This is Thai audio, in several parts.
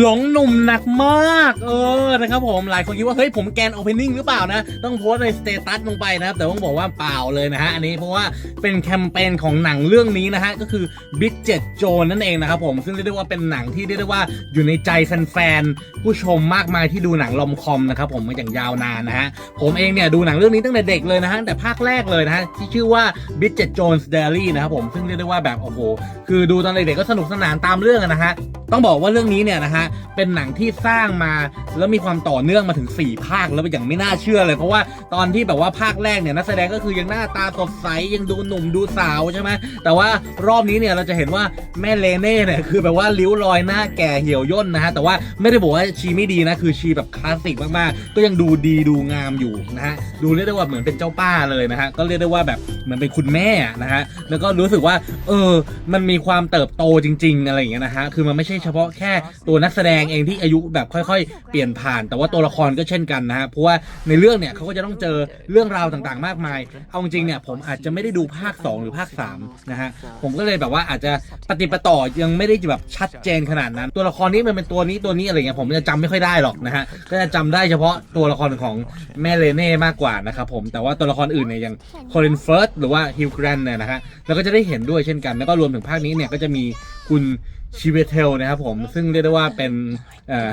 หลงหนุ่มหนักมาก เออนะครับผมหลายคนคิดว่าเฮ้ยผมแกนโอเพนนิ่งหรือเปล่านะ ต้องโพสในสเตตัสลงไปนะครับ แต่ต้องบอกว่าเปล่าเลยนะฮะอันนี้เพราะว่าเป็นแคมเปญของหนังเรื่องนี้นะฮะก็คือ Bridget Jones นั่นเองนะครับผมซึ่งเรียกได้ว่าเป็นหนังที่เรียกได้ว่าอยู่ในใจแฟนๆผู้ชมมากมายที่ดูหนังลอมคอมนะครับผมมาอย่างยาวนานนะฮะผมเองเนี่ยดูหนังเรื่องนี้ตั้งแต่เด็กเลยนะฮะแต่ภาคแรกเลยนะฮะที่ชื่อว่า Bridget Jones Diary นะครับผมซึ่งเรียกได้ว่าแบบโอ้โหคือดูตอนเด็กๆก็สนุกสนานตามเรื่องนะฮะ ต้องบอกว่าเรื่องนี้เนี่ยนะฮะเป็นหนังที่สร้างมาแล้วมีความต่อเนื่องมาถึง 4 ภาคแล้วอย่างไม่น่าเชื่อเลย เพราะว่าตอนที่แบบว่าภาคแรกเนี่ยนักแสดงก็คือยังหน้าตาสดใสยังดูหนุ่มดูสาวใช่ไหมแต่ว่ารอบนี้เนี่ยเราจะเห็นว่าแม่เลเน่เนี่ยคือแบบว่าริ้วรอยหน้าแก่เหี่ยวย่นนะฮะแต่ว่าไม่ได้บอกว่าชีไม่ดีนะคือชีแบบคลาสสิกมากๆ ก็ยังดูดีดูงามอยู่นะฮะดูเรียกได้ว่าเหมือนเป็นเจ้าป้าเลยนะฮะก็เรียกได้ว่าแบบเหมือนเป็นคุณแม่นะฮะแล้วก็รู้สึกว่า เออ มันมีความเติบโตจริง ๆ อะไรอย่างเงี้ยนะฮะคือมันไม่ใช่เฉพาะแค่ตัวนักแสดงเองที่อายุแบบค่อย ๆ เปลี่ยนผ่าน แต่ว่าตัวละครก็เช่นกันนะฮะเพราะว่าในเรื่องเนี่ยเขาก็จะต้องเจอเรื่องราวต่างๆ มากมาย เอาจริงๆเนี่ยผมอาจจะไม่ได้ดูภาค 2 หรือภาค3นะฮะผมก็เลยแบบว่าอาจจะปฏิปต่อยังไม่ได้แบบชัดเจนขนาดนั้น ตัวละครนี้มันเป็นตัวนี้ตัวนี้อะไรเงี้ยผมจะจำไม่ค่อยได้หรอกนะฮะก็จะจำได้เฉพาะตัวละครของแม่เลเน่มากกว่านะครับผมแต่ว่าตัวละครอื่นเนี่ยอย่างโคลินเฟิร์สหรือว่าฮิวแกรนเนี่ยนะฮะเราก็จะได้เห็นด้วยเช่นกัน แล้วก็รวมถึงภาคนี้เนี่ยก็จะมีคุณ ชิเวเทลนะครับผมซึ่งเรียกได้ว่าเป็นเอ่อ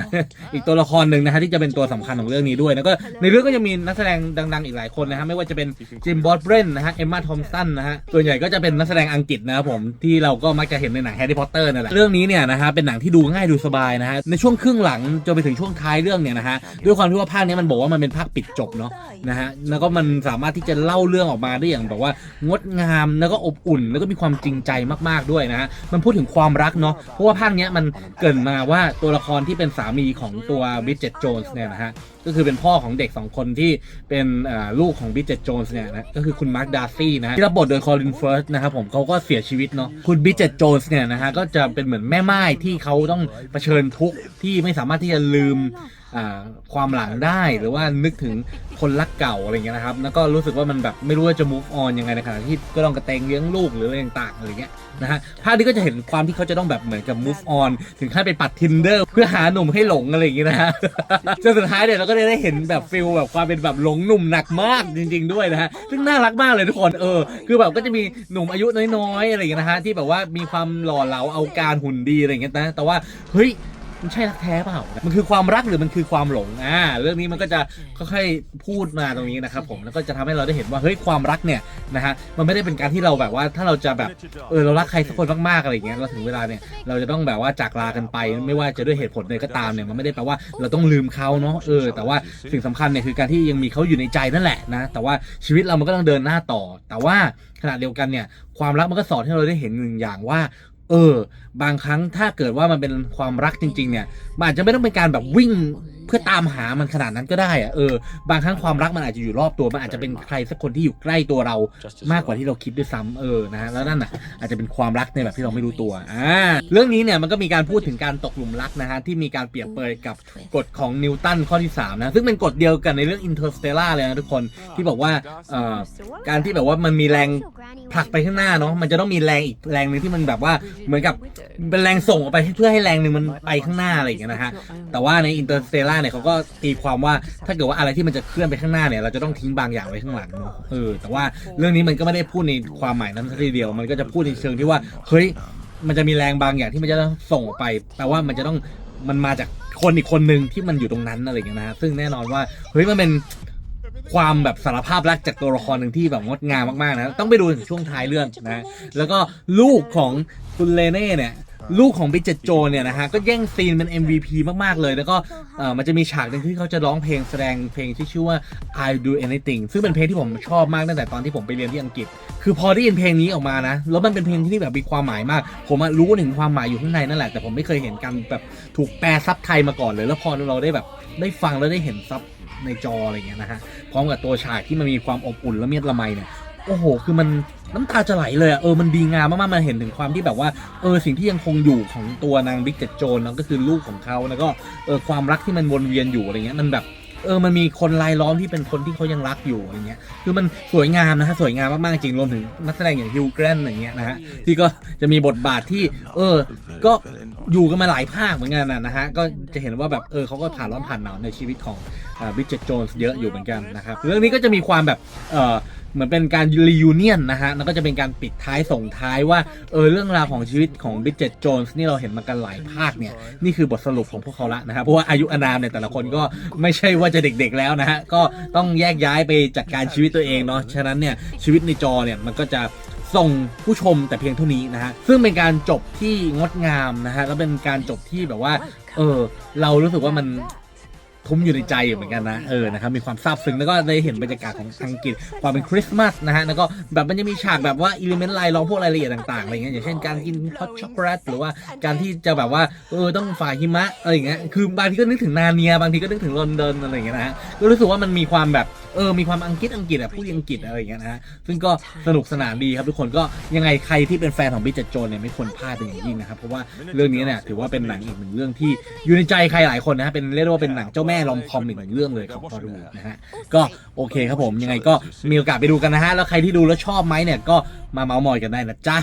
อีกตัวละครหนึ่งนะฮะที่จะเป็นตัวสำคัญของเรื่องนี้ด้วยแล้วก็ในเรื่องก็จะมีนักแสดงดัง ๆ อีกหลายคนนะฮะไม่ว่าจะเป็นจิมบอสเบรนนะฮะเอมมาทอมสันนะฮะส่วนใหญ่ก็จะเป็นนักแสดงอังกฤษนะครับผมที่เราก็มักจะเห็นในหนังแฮร์รี่พอตเตอร์นั่นแหละเรื่องนี้เนี่ยนะฮะเป็นหนังที่ดูง่ายดูสบายนะฮะในช่วงครึ่งหลังจนไปถึงช่วงท้ายเรื่องเนี่ยนะฮะด้วยความที่ว่าภาคนี้มันบอกว่ามันเป็นภาคปิดจบเนาะนะฮะแล้วก็มันสามารถที่จะเล่าเรื่องออกมาได้อย่างแบบว่างดงามแล้วก็อบอุ่น แล้วก็มีความจริงใจมากๆด้วยนะฮะมันพูดถึงความรักเนาะเพราะว่าภาคเนี้ยมันเกินมาว่าตัวละครที่เป็นสามีของตัวบิจเจตโจนส์เนี่ยนะฮะก็คือเป็นพ่อของเด็ก 2 คนที่เป็นลูกของบิจเจตโจนส์เนี่ยนะก็คือคุณมาร์คดาร์ซี่นะที่รับบทโดยคอลินเฟิร์สนะครับผมเขาก็เสียชีวิตเนาะคุณบิจเจตโจนส์เนี่ยนะฮะก็จะเป็นเหมือนแม่ไม้ที่เขาต้องเผชิญทุกข์ที่ไม่สามารถที่จะลืม ความหลังได้หรือว่านึกถึงคนรักเก่าอะไรเงี้ยนะครับ แล้วก็รู้สึกว่ามันแบบไม่รู้ว่าจะ move on ยังไงในขณะที่ก็ต้องกระเตงเลี้ยงลูกหรืออะไรต่างๆอะไรเงี้ยนะฮะภาพนี้ก็จะเห็นความที่เขาจะต้องแบบเหมือนกับ move on ถึงขั้นไปปัด tinder เพื่อหาหนุ่มให้หลงอะไรอย่างงี้นะฮะจนสุดท้ายเนี่ยเราก็ได้เห็นแบบฟิลแบบความเป็นแบบหลงหนุ่มหนักมากจริง ๆ ด้วยนะฮะซึ่งน่ารักมากเลยทุกคนเออ คือแบบก็จะมีหนุ่มอายุน้อยๆอะไรอย่างเงี้ยนะฮะที่แบบว่ามีความหล่อเหลาเอาการหุ่นดีอะไรอย่างเงี้ยนะแต่ว่าเฮ้ย มันใช่รักแท้เปล่า มันคือความรักหรือมันคือความหลง อ่า เรื่องนี้มันก็จะค่อยๆพูดมาตรงนี้นะครับผม แล้วก็จะทำให้เราได้เห็นว่า เฮ้ย ความรักเนี่ยนะฮะ มันไม่ได้เป็นการที่เราแบบว่า ถ้าเราจะแบบ เออ เรารักใครสักคนมากๆอะไรอย่างเงี้ย เราถึงเวลาเนี่ย เราจะต้องแบบว่าจากลากันไป ไม่ว่าจะด้วยเหตุผลใดก็ตามเนี่ย มันไม่ได้แปลว่าเราต้องลืมเขาเนาะ เออ แต่ว่าสิ่งสำคัญเนี่ยคือการที่ยังมีเขาอยู่ในใจนั่นแหละนะ แต่ว่าชีวิตเรามันก็ต้องเดินหน้าต่อ แต่ว่าขณะเดียวกันเนี่ย ความรักมันก็สอนให้เราได้เห็นหนึ่งอย่างว่า เออ บางครั้งถ้าเกิดว่ามันเป็นความรักจริง ๆ เนี่ย มันอาจจะไม่ต้องเป็นการแบบวิ่ง เพื่อตามหามันขนาดนั้นก็ได้อะเออบางครั้งความรักมันอาจจะอยู่รอบตัวมันอาจจะเป็นใครสักคนที่อยู่ใกล้ตัวเรามากกว่าที่เราคิดด้วยซ้ำเออนะฮะแล้วนั่นน่ะอาจจะเป็นความรักในแบบที่เราไม่รู้ตัวอ่าเรื่องนี้เนี่ยมันก็มีการพูดถึงการตกหลุมรักนะฮะที่มีการเปรียบเปรยกับกฎของนิวตันข้อที่3นะซึ่งเป็นกฎเดียวกันในเรื่อง Interstellar เลยนะทุกคนที่บอกว่าเอ่อการที่แบบว่ามันมีแรงผลักไปข้างหน้าเนาะมันจะต้องมีแรงอีกแรงหนึ่งที่มันแบบว่าเหมือนกับเป็นแรงส่งออกไปเพื่อให้แรงหนึ่งมันไปข้างหน้าอะไรอย่างเงี้ยนะฮะแต่ว่าในอินเตอร์สเตล่าเนี่ยเขาก็ตีความว่าถ้าเกิดว่าอะไรที่มันจะเคลื่อนไปข้างหน้าเนี่ยเราจะต้องทิ้งบางอย่างไว้ข้างหลังเนาะเออแต่ว่าเรื่องนี้มันก็ไม่ได้พูดในความหมายนั้นซะทีเดียว มันก็จะพูดในเชิงที่ว่าเฮ้ยมันจะมีแรงบางอย่างที่มันจะต้องส่งออกไปแปลว่ามันจะต้องมันมาจากคนอีกคนหนึ่งที่มันอยู่ตรงนั้นอะไรอย่างเงี้ยนะฮะซึ่งแน่นอนว่าเฮ้ยมันเป็นความแบบสารภาพรักจากตัวละครหนึ่งที่แบบงดงามมากๆนะต้องไปดูถึงช่วงท้ายเรื่องนะแล้วก็ลูกของคุณเลเน่เนี่ย ลูกของบิจเจตโจเนี่ยนะฮะก็แย่งซีนเป็น MVP มาก ๆ เลย แล้วก็เอ่อมันจะมีฉากหนึ่งที่เขาจะร้องเพลงแสดงเพลงที่ชื่อว่า I Do Anything ซึ่งเป็นเพลงที่ผมชอบมากตั้งแต่ตอนที่ผมไปเรียนที่อังกฤษ คือพอได้ยินเพลงนี้ออกมานะ แล้วมันเป็นเพลงที่แบบมีความหมายมาก ผมอะรู้ถึงความหมายอยู่ข้างในนั่นแหละ แต่ผมไม่เคยเห็นกันแบบถูกแปลซับไทยมาก่อนเลย แล้วพอเราได้แบบได้ฟังแล้วได้เห็นซับในจออะไรอย่างเงี้ยนะฮะ พร้อมกับตัวฉากที่มันมีความอบอุ่นและเมียดละไมเนี่ย โอ้โห คือมัน น้ำตาจะไหลเลยอะเออมันดีงามมากๆมันเห็นถึงความที่แบบว่าเออสิ่งที่ยังคงอยู่ของตัวนางบิ๊กเจ็ตโจนนั่นก็คือลูกของเขาแล้วก็เออความรักที่มันวนเวียนอยู่อะไรเงี้ยมันแบบเออ มันมีคนรายล้อมที่เป็นคนที่เขายังรักอยู่อย่างเงี้ย คือมันสวยงามนะฮะ สวยงามมากๆจริง รวมถึงนักแสดงอย่างฮิวแกรนอย่างเงี้ยนะฮะ ที่ก็จะมีบทบาทที่ เออ ก็อยู่กันมาหลายภาคเหมือนกันนะฮะ ก็จะเห็นว่าแบบ เออเขาก็ผ่านร้อนผ่านหนาวในชีวิตของบริดเจตโจนส์เยอะอยู่เหมือนกันนะครับ เรื่องนี้ก็จะมีความแบบ เออเหมือนเป็นการรียูเนียนนะฮะ แล้วก็จะเป็นการปิดท้ายส่งท้ายว่า เออเรื่องราวของชีวิตของบริดเจตโจนส์นี่เราเห็นมากันหลายภาคเนี่ย นี่คือบทสรุปของพวกเขาละนะครับ เพราะว่าอายุอานามเนี่ยแต่ละคนก็ไม่ใช่ว่าจะเด็กๆแล้วนะฮะ ก็ต้องแยกย้ายไปจัดการชีวิตตัวเองเนาะ ฉะนั้นเนี่ยชีวิตในจอเนี่ยมันก็จะส่งผู้ชมแต่เพียงเท่านี้นะฮะ ซึ่งเป็นการจบที่งดงามนะฮะ แล้วเป็นการจบที่แบบว่า เออ เรารู้สึกว่ามัน ทุ้มอยู่ในใจอยู่เหมือนกันนะเออนะครับมีความซาบซึ้งแล้วก็ได้เห็นบรรยากาศของอังกฤษความเป็นคริสต์มาสนะฮะแล้วก็แบบมันจะมีฉากแบบว่าอิเลเมนต์ลายล้อมพวกรายละเอียดต่างๆอะไรเงี้ยอย่างเช่นการกินฮอตช็อกโกแลตหรือว่าการที่จะแบบว่าเออต้องฝ่าหิมะอะไรอย่างเงี้ยคือบางทีก็นึกถึงนาเนียบางทีก็นึกถึงลอนดอนอะไรอย่างเงี้ยนะฮะก็รู้สึกว่ามันมีความแบบเออมีความอังกฤษอังกฤษอะพูดอังกฤษอะไรอย่างเงี้ยนะฮะซึ่งก็สนุกสนานดีครับทุกคนก็ยังไงใครที่เป็นแฟนของบิจโจนเนี่ยไม่ควรพลาดเป็นอย่างยิ่งนะครับเพราะว่าเรื่องนี้เนี่ยถือว่าเป็นหนังอีกหนึ่งเรื่องที่อยู่ในใจใครหลายคนนะฮะเป็นเรียกว่าเป็นหนังเจ้าแม่ลอมคอมอีกหนึ่งเรื่องเลยของฮอลลีวูนะฮะก็โอเคครับผมยังไงก็มีโอกาสไปดูกันนะฮะแล้วใครที่ดูแล้วชอบไหมเนี่ยก็มาเมาส์มอยกันได้นะจ๊ะ